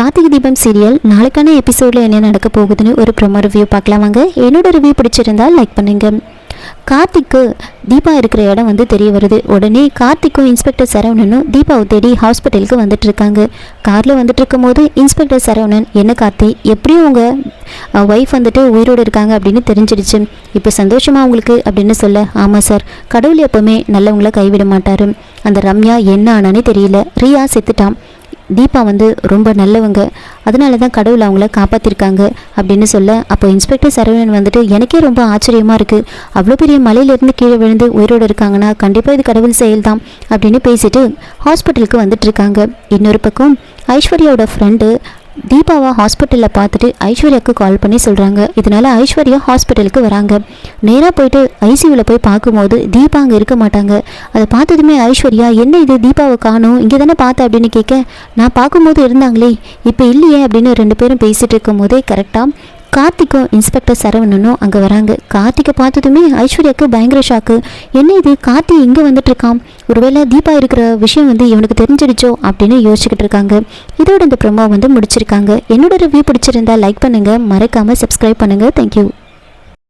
Karthigai Deepam serial நாளைக்கான எபிசோடில் என்ன நடக்க போகுதுன்னு ஒரு ப்ரொமோ ரிவ்யூ பார்க்கலாம் வாங்க. என்னோட ரிவ்யூ பிடிச்சிருந்தா லைக் பண்ணுங்க. கார்த்திக்கு தீபா இருக்கிற இடம் வந்து தெரிய வருது. உடனே கார்த்திக்கும் இன்ஸ்பெக்டர் சரவணனும் தீபாவை தேடி ஹாஸ்பிட்டலுக்கு வந்துட்டு இருக்காங்க. காரில் வந்துட்டு இருக்கும்போது இன்ஸ்பெக்டர் சரவணன் என்ன கார்த்தி எப்படியும் உங்கள் ஒய்ஃப் வந்துட்டு உயிரோடு இருக்காங்க அப்படின்னு தெரிஞ்சிடுச்சு. இப்போ சந்தோஷமா உங்களுக்கு? அப்படின்னு சொல்ல ஆமாம் சார் கடவுள் எப்போவுமே நல்லவங்கள கைவிட மாட்டார். அந்த ரம்யா என்ன ஆனானே தெரியல. ரியா செத்துட்டான். தீபா வந்து ரொம்ப நல்லவங்க. அதனால தான் கடவுள் அவங்கள காப்பாற்றிருக்காங்க அப்படின்னு சொல்ல அப்போ இன்ஸ்பெக்டர் சரவணன் வந்துட்டு எனக்கே ரொம்ப ஆச்சரியமாக இருக்குது அவ்வளோ பெரிய மலையிலேருந்து கீழே விழுந்து உயிரோடு இருக்காங்கன்னா கண்டிப்பாக இது கடவுள் செயல் தான் அப்படின்னு பேசிட்டு ஹாஸ்பிட்டலுக்கு வந்துட்டு இருக்காங்க. இன்னொரு பக்கம் ஐஸ்வர்யாவோட ஃப்ரெண்டு தீபாவை ஹாஸ்பிட்டலில் பார்த்துட்டு ஐஸ்வர்யாவுக்கு கால் பண்ணி சொல்கிறாங்க இதனால ஐஸ்வர்யா ஹாஸ்பிட்டலுக்கு வராங்க. நேராக போயிட்டு ஐசியூவில் போய் பார்க்கும்போது தீபா அங்கே இருக்க மாட்டாங்க. அதை பார்த்ததுமே ஐஸ்வர்யா என்ன இது? தீபாவை காணும். இங்கே தானே பார்த்தேன் அப்படின்னு கேட்க நான் பார்க்கும்போது இருந்தாங்களே. இப்போ இல்லையே அப்படின்னு ரெண்டு பேரும் பேசிகிட்டு இருக்கும்போதே கரெக்டாக கார்த்திக்கும் இன்ஸ்பெக்டர் சரவணனும் அங்கே வராங்க. கார்த்திகை பார்த்ததுமே ஐஸ்வர்யாவுக்கு பயங்கர ஷாக்கு என்ன இது? கார்த்தி இங்கே வந்துட்டு இருக்கான் ஒருவேளை தீபா இருக்கிற விஷயம் வந்து இவனுக்கு தெரிஞ்சிடுச்சோ அப்படின்னு யோசிச்சுக்கிட்டு இருக்காங்க. இதோட இந்த ப்ரொமோ வந்து முடிச்சிருக்காங்க. என்னோட ரிவ்யூ பிடிச்சிருந்தா லைக் பண்ணுங்கள் மறக்காமல் சப்ஸ்கிரைப் பண்ணுங்கள் தேங்க்யூ